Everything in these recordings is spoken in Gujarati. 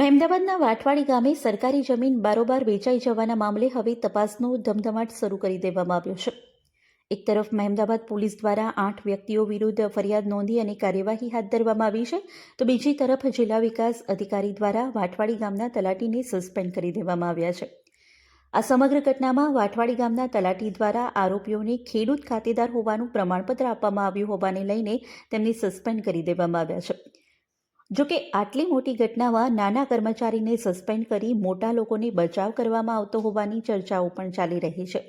મહેમદાબાદના વાટવાડી ગામે સરકારી જમીન બારોબાર વેચાઈ જવાના મામલે હવે તપાસનો ધમધમાટ શરૂ કરી દેવામાં આવ્યો છે. એક તરફ મહેમદાબાદ પોલીસ દ્વારા આઠ વ્યક્તિઓ વિરુદ્ધ ફરિયાદ નોંધી અને કાર્યવાહી હાથ ધરવામાં આવી છે, તો બીજી તરફ જિલ્લા વિકાસ અધિકારી દ્વારા વાટવાડી ગામના તલાટીને સસ્પેન્ડ કરી દેવામાં આવ્યા છે. આ સમગ્ર ઘટનામાં વાટવાડી ગામના તલાટી દ્વારા આરોપીઓને ખેડૂત ખાતેદાર હોવાનું પ્રમાણપત્ર આપવામાં આવ્યું હોવાને લઈને તેમને સસ્પેન્ડ કરી દેવામાં આવ્યા છે. જોકે આટલી મોટી ઘટનામાં નાના કર્મચારીને સસ્પેન્ડ કરી મોટા લોકોને બચાવ કરવામાં આવતો હોવાની ચર્ચાઓ પણ ચાલી રહી છે.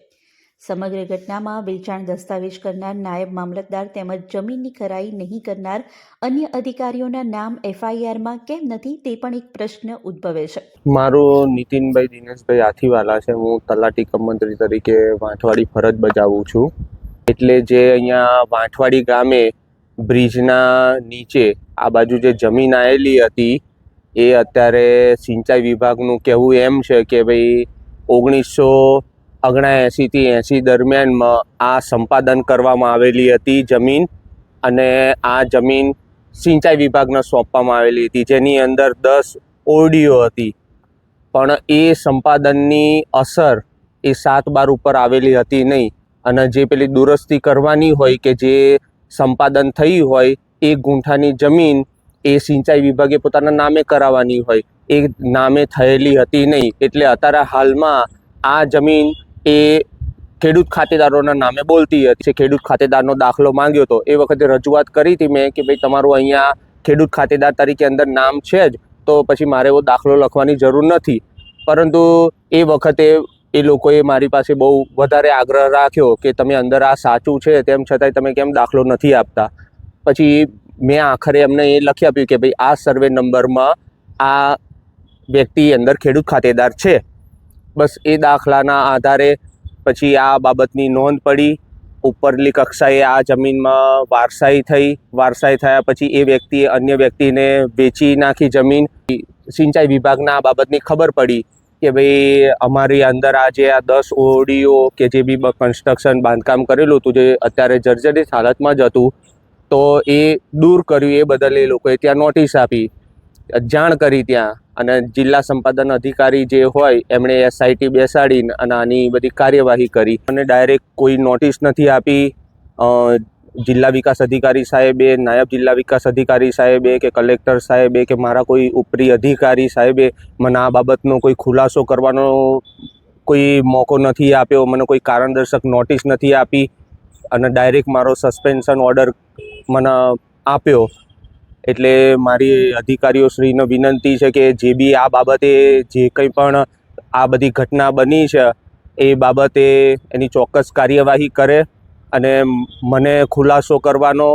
સમગ્ર ઘટનામાં વેચાણ દસ્તાવેજ કરનાર નાયબ મામલતદાર તેમજ જમીનની ખરાઈ નહીં કરનાર અન્ય અધિકારીઓના નામ એફઆઈઆરમાં કેમ નથી તે પણ એક પ્રશ્ન ઉદ્ભવે છે. મારું નીતિનભાઈ દિનેશભાઈ આથીવાલા છે. હું તલાટી કમંત્રી તરીકે વાંઠવાડી ફરજ બજાવું છું. એટલે જે અહીંયા વાંઠવાડી ગામે બ્રિજના નીચે આ બાજુ જે જમીન આવેલી હતી, એ અત્યારે સિંચાઈ વિભાગનું કહેવું એમ છે કે ભાઈ ઓગણીસો ઓગણએંસીથી એંસી દરમિયાનમાં આ સંપાદન કરવામાં આવેલી હતી જમીન અને આ જમીન સિંચાઈ વિભાગને સોંપવામાં આવેલી હતી, જેની અંદર દસ ઓરડીઓ હતી. પણ એ સંપાદનની અસર એ સાત બાર ઉપર આવેલી હતી નહીં. અને જે પેલી દુરસ્તી કરવાની હોય કે જે સંપાદન થઈ હોય, એ ગુંઠાની જમીન એ સિંચાઈ વિભાગે પોતાના નામે કરાવવાની હોય. એ નામે થયેલી હતી નહીં. એટલે અત્યારે હાલમાં આ જમીન એ ખેડૂત ખાતેદારોના નામે બોલતી હતી. ખેડૂત ખાતેદારનો દાખલો માંગ્યો હતો. એ વખતે રજૂઆત કરી હતી મેં કે ભાઈ, તમારું અહીંયા ખેડૂત ખાતેદાર તરીકે અંદર નામ છે જ, તો પછી મારે એવો દાખલો લખવાની જરૂર નથી. પરંતુ એ વખતે એ લોકોએ મારી પાસે બહુ વધારે આગ્રહ રાખ્યો કે તમે અંદર આ સાચું છે, તેમ છતાંય તમે કેમ દાખલો નથી આપતા? પછી મેં આખરે એમને એ લખી આપ્યું કે ભાઈ, આ સર્વે નંબરમાં આ વ્યક્તિ અંદર ખેડૂત ખાતેદાર છે. બસ એ દાખલાના આધારે પછી આ બાબતની નોંધ પડી. ઉપરલી કક્ષાએ આ જમીનમાં વારસાઈ થઈ. વારસાઈ થયા પછી એ વ્યક્તિએ અન્ય વ્યક્તિને વેચી નાખી જમીન. સિંચાઈ વિભાગના આ બાબતની ખબર પડી. કે ભાઈ અમારી અંદર આ જે આ દસ ઓડીઓ કે જે બી કન્સ્ટ્રક્શન બાંધકામ કરેલું હતું, જે અત્યારે જર્જરિત હાલતમાં જ હતું, તો એ દૂર કર્યું એ બદલ એ લોકોએ ત્યાં નોટિસ આપી, જાણ કરી ત્યાં. અને જિલ્લા સંપાદન અધિકારી જે હોય, એમણે એસઆઈટી બેસાડીને અને આની બધી કાર્યવાહી કરી. અને ડાયરેક્ટ કોઈ નોટિસ નથી આપી. જિલ્લા વિકાસ અધિકારી સાહેબે, નાયબ જિલ્લા વિકાસ અધિકારી સાહેબે કે કલેક્ટર સાહેબે કે મારા કોઈ ઉપરી અધિકારી સાહેબે મને આ બાબતનો કોઈ ખુલાસો કરવાનો કોઈ મોકો નથી આપ્યો, મને કોઈ કારણદર્શક નોટિસ નથી આપી અને ડાયરેક્ટ મારો સસ્પેન્શન ઓર્ડર મને આપ્યો. એટલે મારી અધિકારીઓ શ્રીને વિનંતી છે કે જે બી આ બાબતે જે કંઈ પણ આ બધી ઘટના બની છે, એ બાબતે એની ચોક્કસ કાર્યવાહી કરે. અને મને ખુલાસો કરવાનો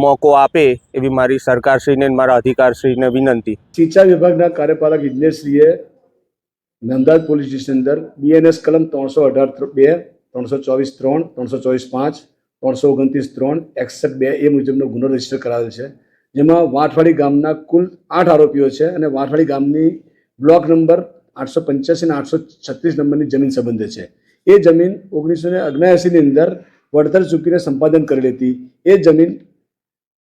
મોકો આપે એવી મારી સરકારશ્રીને મારા અધિકારશ્રીને વિનંતી. સિંચાઈ વિભાગના કાર્યપાલક ઇજનેરશ્રીએ નંદાદ પોલીસ સ્ટેશન અંદર બીએનએસ કલમ ત્રણસો અઢાર બે, ત્રણસો ચોવીસ ત્રણ, ત્રણસો ચોવીસ પાંચ, ત્રણસો ઓગણત્રીસ ત્રણ, એકસઠ બે એ મુજબનો ગુનો રજિસ્ટર કરાવેલ છે. જેમાં વાંઠવાડી ગામના કુલ આઠ આરોપીઓ છે અને વાંઠવાડી ગામની બ્લોક નંબર આઠસો પંચ્યાસી અને આઠસો છત્રીસ નંબરની જમીન સંબંધે છે. એ જમીન ઓગણીસો ને અગ્નાએંસીની અંદર વળતર ચૂકીને સંપાદન કરેલી હતી. એ જમીન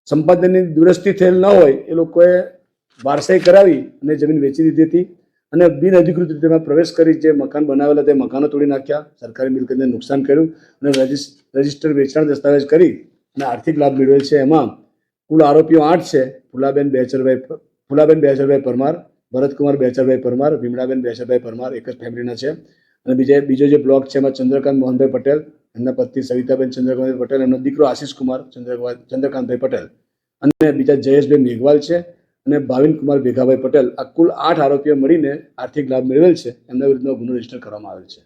સંપાદનની દુરસ્તી થયેલ ન હોય એ લોકોએ વારસાઈ કરાવી અને જમીન વેચી દીધી હતી અને બિન અધિકૃત રીતે પ્રવેશ કરી જે મકાન બનાવેલા તે મકાનો તોડી નાખ્યા. સરકારી મિલકતને નુકસાન કર્યું અને રજિસ, રજિસ્ટર વેચાણ દસ્તાવેજ કરી અને આર્થિક લાભ મેળવેલ છે. એમાં કુલ આરોપીઓ આઠ છે. ફુલાબેન બેચરભાઈ ફુલાબેન બેચરભાઈ પરમાર, ભરતકુમાર બેચરભાઈ પરમાર ભીમડાબેન બેચરભાઈ પરમાર એક જ ફેમિલીના છે. અને બીજા, બીજો જે બ્લોક છે એમાં ચંદ્રકાંત મોહનભાઈ પટેલ એમના પત્ની સવિતાબેન ચંદ્રકાંતભાઈ પટેલ, એમનો દીકરો આશીષ કુમાર ચંદ્રકાંત ચંદ્રકાંતભાઈ પટેલ અને બીજા જયેશભાઈ મેઘવાલ છે અને ભાવિન કુમાર ભેગાભાઈ પટેલ. આ કુલ આઠ આરોપીઓ મળીને આર્થિક લાભ મેળવેલ છે. એમના વિરુદ્ધમાં ગુનો રજિસ્ટર કરવામાં આવેલ છે.